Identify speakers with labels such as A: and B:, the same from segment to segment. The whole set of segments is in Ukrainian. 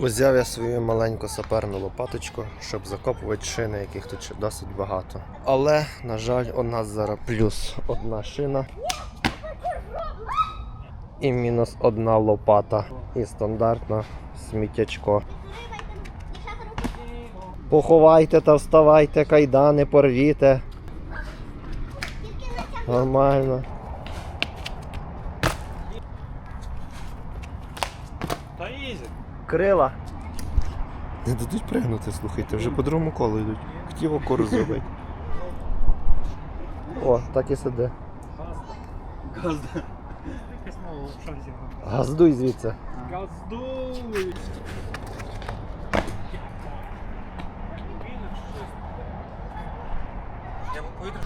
A: Узяв я свою маленьку саперну лопаточку, щоб закопувати шини, яких тут ще досить багато. Але, на жаль, у нас зараз плюс одна шина. І мінус одна лопата. І стандартно сміттячко. Поховайте та вставайте, кайдани, порвіте. Нормально.
B: Та ізі.
A: Крила. Не дадуть пригнути, слухайте, вже по другому колу йдуть. Хотів окору зробити. О, так і сиди.
B: Газда.
A: Газдуй звідси.
B: Газдуй! Я повітря.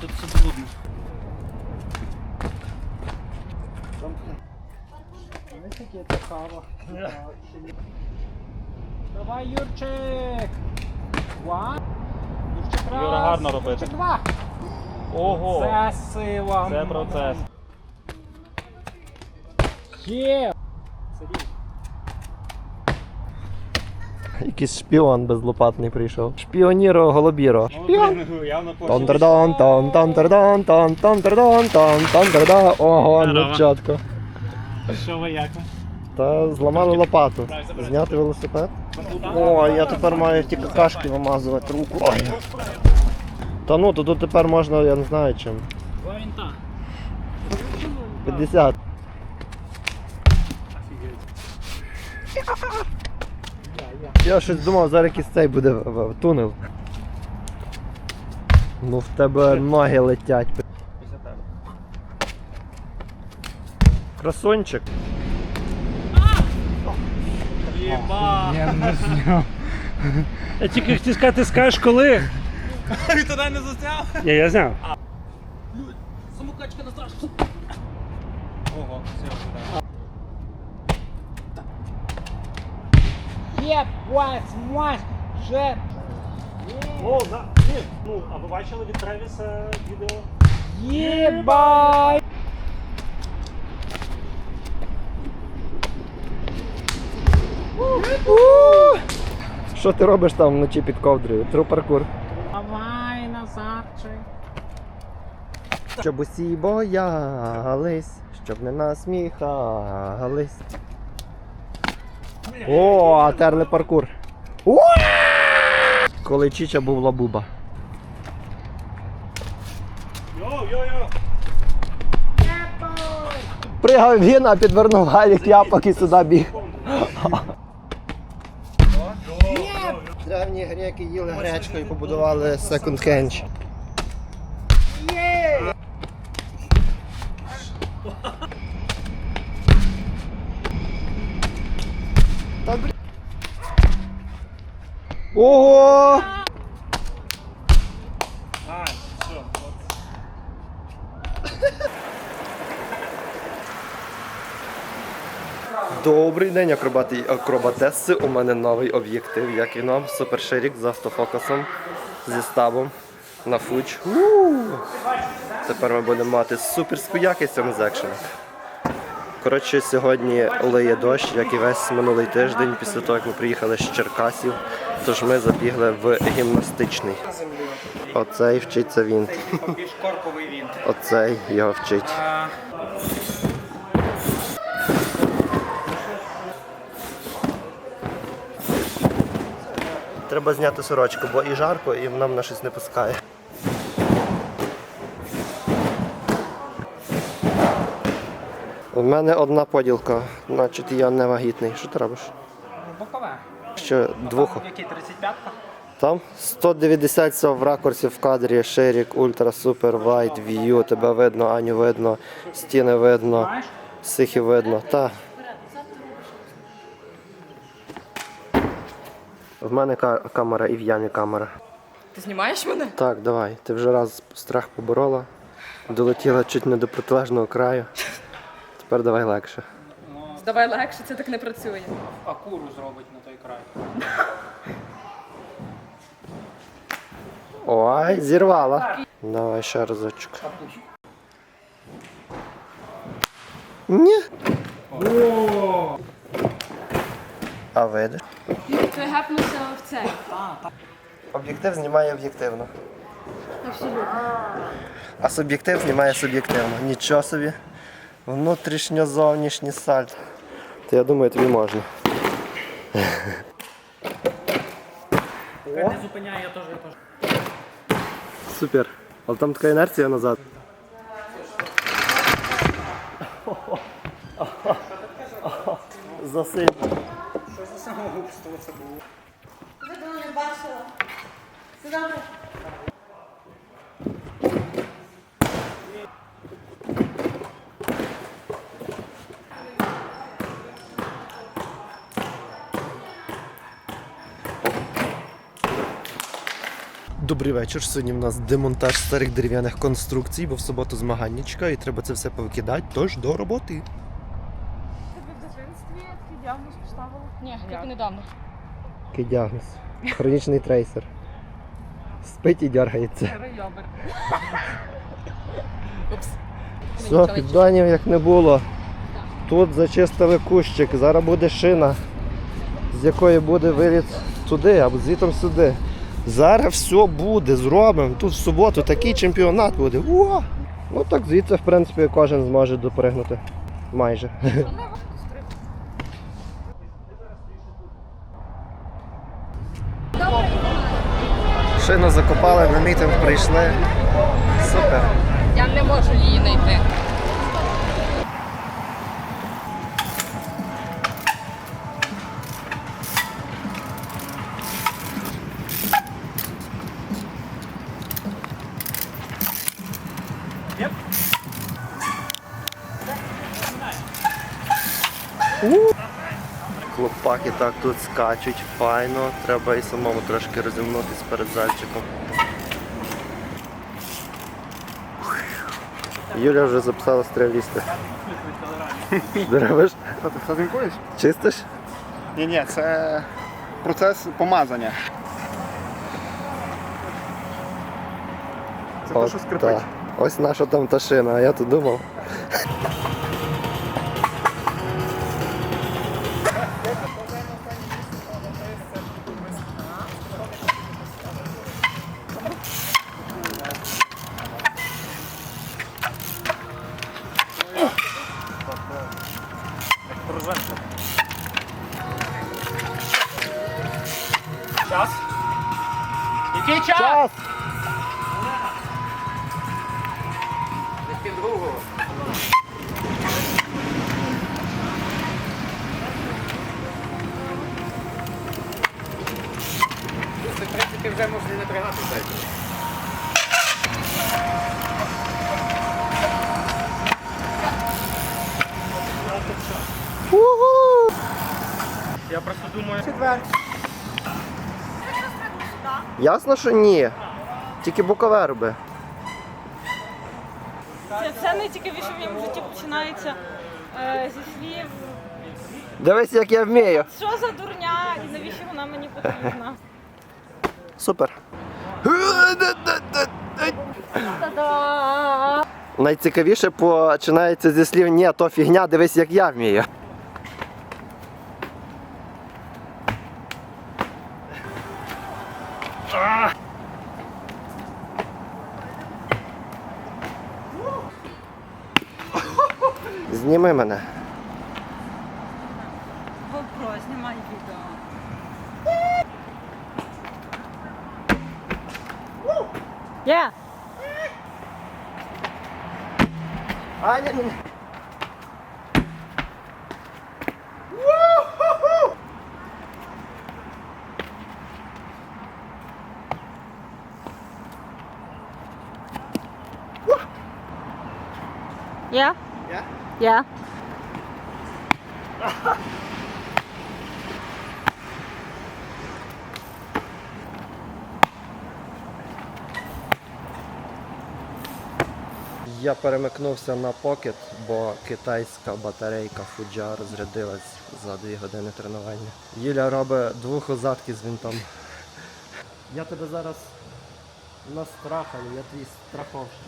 B: Тут все блудно. Таке це кава. Давай, Юрчик! Два. Юрчик раз.
C: Юра, гарно робити.
B: Юрчик два.
C: Ого!
B: Це сила.
C: Це процес.
B: Є! Сидіть.
A: Якийсь шпіон безлопатний прийшов. Шпіоніро голубіро. Шпіон.
C: блін, Ну,
A: Тонтердон, тон, тонтердон, тон, тонтердон, тон, тонтердон. Ого, ну чітко.
C: Що ви як?
A: Та зламали лопату. Зняти велосипед. О, я тепер маю ті какашки вимазувати руку. Ой. Та ну, то тут тепер можна, я не знаю чим.
C: Два вінта.
A: 50. Я щось думав, зараз якийсь цей буде тунел. Ну в тебе ноги летять. Красунчик.
C: Єба!
B: Я не зняв. Я тільки хотів сказати, скажеш коли.
C: Він туди не засняв?
B: Ні, я зняв.
C: Самокачка на страшно. Ого, все,
B: Єбать, мать, же.
C: О, на, ні, ну, а ви бачили від Тревіса відео?
B: Єбать.
A: Що ти робиш там вночі під ковдрою? Тру паркур.
B: Давай, Назарчик.
A: Щоб усі боялись, щоб не насміхались. О, терли паркур. Уа! Коли Чіча був лабуба.
C: Йо-йо-йо!
A: Пригав він, а підвернув галік япок і сюди біг. Древні греки їли гречку і побудували. Та, блін. Ого!
C: А, все, от.
A: Добрий день, акробати і акробатеси. У мене новий об'єктив, як і нам, супер ширік з автофокусом зі стабом на фуч. Тепер ми будемо мати суперську якість цьому зекшені. Коротше, сьогодні лиє дощ, як і весь минулий тиждень, після того, як ми приїхали з Черкасів. Тож ми забігли в гімнастичний. Оцей вчиться він. Оцей його вчить. Треба зняти сорочку, бо і жарко, і вона мене щось не пускає. У мене одна поділка, значить я не вагітний. Що ти робиш?
B: Бокове.
A: Ще двох.
B: Який 35-ка?
A: Там 190 в ракурсі в кадрі, ширік, ультра, супер, вайт, в'ю, тебе видно, Аню видно, стіни видно,
B: Знаєш?
A: видно. Та. В мене камера і в Яні камера.
D: Ти знімаєш мене?
A: Так, давай. Ти вже раз страх поборола, долетіла чуть не до протилежного краю. Тепер давай легше.
D: Давай легше, це так не працює.
B: А куру зробить на той край.
A: Ой, зірвала. Давай ще разочок. Ні. А види?
D: Це гепнувся в це.
A: Об'єктив знімає об'єктивно.
D: Абсолютно.
A: А суб'єктив знімає суб'єктивно. Нічого собі. Внутрішньо-зовнішній сальт. То я думаю, тобі можна.
B: Не зупиняє, я теж, я теж.
A: Супер. Але там така інерція назад. Засиль. Добрий вечір. Сьогодні в нас демонтаж старих дерев'яних конструкцій, бо в суботу змаганнячка і треба це все повикидати, тож до роботи.
D: Ні, тільки недавно.
A: Який діагноз? Хронічний трейсер. Спить і дергається.
E: Райобер.
D: Упс.
A: Все, підданів як не було. Тут зачистили кущик, зараз буде шина, з якої буде виліт туди або звітом сюди. Зараз все буде, зробимо. Тут в суботу такий чемпіонат буде. О! Ну так звідси, в принципі, кожен зможе допригнути. Майже. Шину закопали, на мітинг прийшли. Супер.
D: Я не можу її знайти.
A: Хлопаки так тут скачуть файно, треба і самому трошки розімнутися перед зальчиком. Юля вже записала стрілісти. Робиш?
F: Що ти сазинкуєш?
A: Чистиш?
F: Ні, ні, це процес помазання. Це те, що скрипить.
A: та. Ось наша там та шина, а я тут думав.
B: Я просто думаю.
A: Ясно, що ні. Тільки бокове роби.
E: Це все найцікавіше в моєму житті починається е, зі слів.
A: Дивись, як я вмію.
E: Що за дурня і навіщо вона мені потрібна?
A: Супер. Найцікавіше починається зі слів ні, то фігня, дивись, як я вмію. Зніми мене.
E: GoPro, знімай відео. Є!
A: А, ні, ні, ні.
E: Є?
A: Є? Я перемикнувся на покет, бо китайська батарейка Fuja розрядилась за дві години тренування. Юля робить двох озадки з винтом. Я тебе зараз настрахаю, я твій страховщик.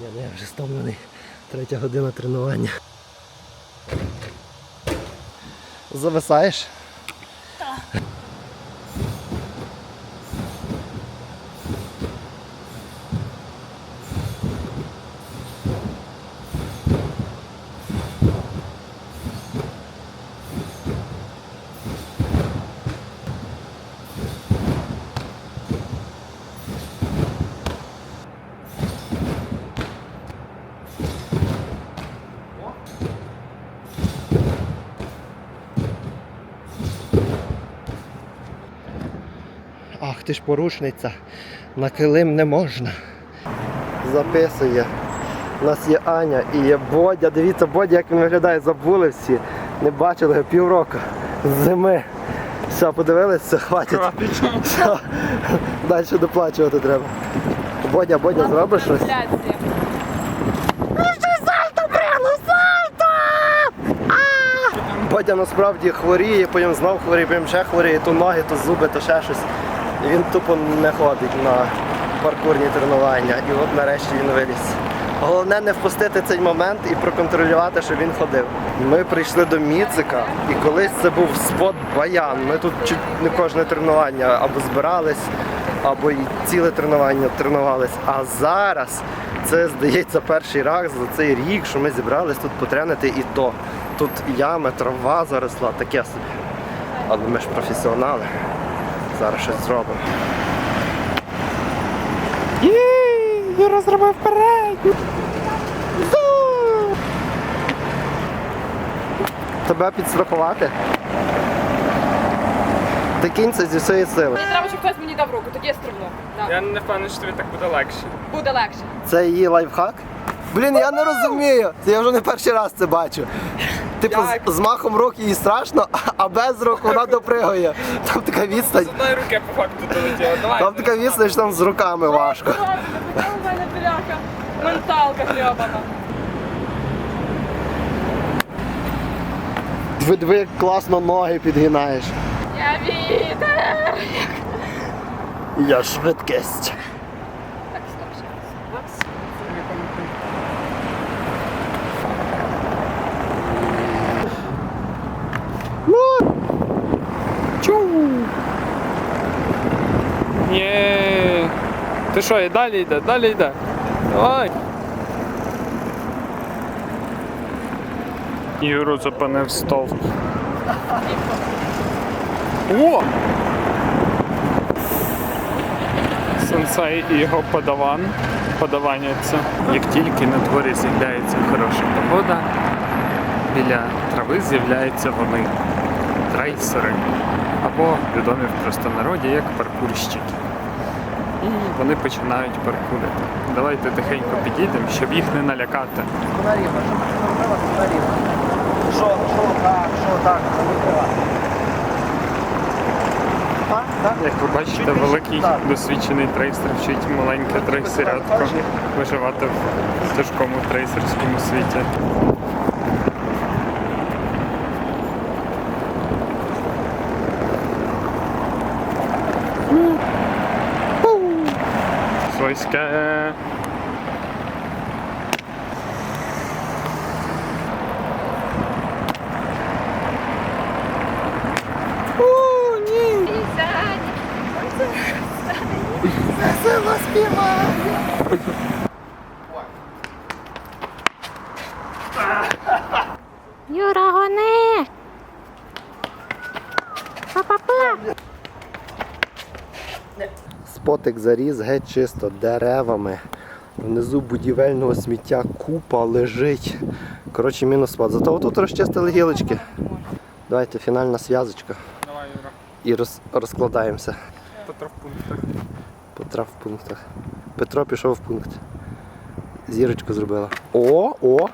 A: Я не я вже стомлений. Третя година тренування. os avassais ти ж порушниця. На килим не можна. Записує. У нас є Аня і є Бодя. Дивіться, Бодя, як він виглядає, забули всі. Не бачили його півроку. З Зими. Все, подивилися, хватить. Все. Далі доплачувати треба. Бодя, Бодя, зробиш щось? Бодя насправді хворіє, потім знов хворіє, потім ще хворіє, то ноги, то зуби, то ще щось. Він тупо не ходить на паркурні тренування. І от нарешті він виліз. Головне не впустити цей момент і проконтролювати, щоб він ходив. Ми прийшли до Міцика, і колись це був спот Баян. Ми тут чуть не кожне тренування або збирались, або і ціле тренування тренувались. А зараз це здається перший раз за цей рік, що ми зібрались тут потренити і то. Тут ями, трава заросла, таке собі. Але ми ж професіонали. Зараз щось зробимо. Я розробив вперед! Тебе підстрахувати? Ти кінься зі всієї сили.
D: Мені треба, щоб хтось мені дав руку, тоді я стрибну. Да.
G: Я не впевнений, що тобі так буде легше.
D: Буде легше.
A: Це її лайфхак? Блін, я не розумію. Я вже не перший раз це бачу. Типу, з, з махом рук їй страшно, а без рук вона допригує. Там така відстань.
G: З одної руки по факту долетіло. Давай.
A: Там така відстань, що там з руками важко.
E: Така у мене бляха. Менталка хльобана.
A: Диви, диви, як класно ноги підгинаєш.
D: Я вітер!
A: Я швидкість.
D: Так, стоп, ще раз.
G: Ні. Ти що, і далі йде, далі йде. Давай. Юру зупинив стовп. О! Сенсей і його подаван. Подавання це. Як тільки на дворі з'являється хороша погода, біля трави з'являються вони. Трейсери. Або відомі в простонароді як паркурщики. І вони починають паркурити. Давайте тихенько підійдемо, щоб їх не налякати.
A: Що, що так, що так,
G: Як ви бачите, великий досвідчений трейсер вчить маленьке трейсерятко виживати в тяжкому трейсерському світі. Свойське.
H: Юра, гони! Па-па-па!
A: Спотик заріс геть чисто деревами. Внизу будівельного сміття купа лежить. Коротше, мінус спад. Зато тут розчистили гілочки. Давайте фінальна зв'язочка.
G: Давай, Юра,
A: І роз, розкладаємося.
G: Петро в пунктах.
A: Петра в пунктах. Петро пішов в пункт. Зірочку зробила. О, о!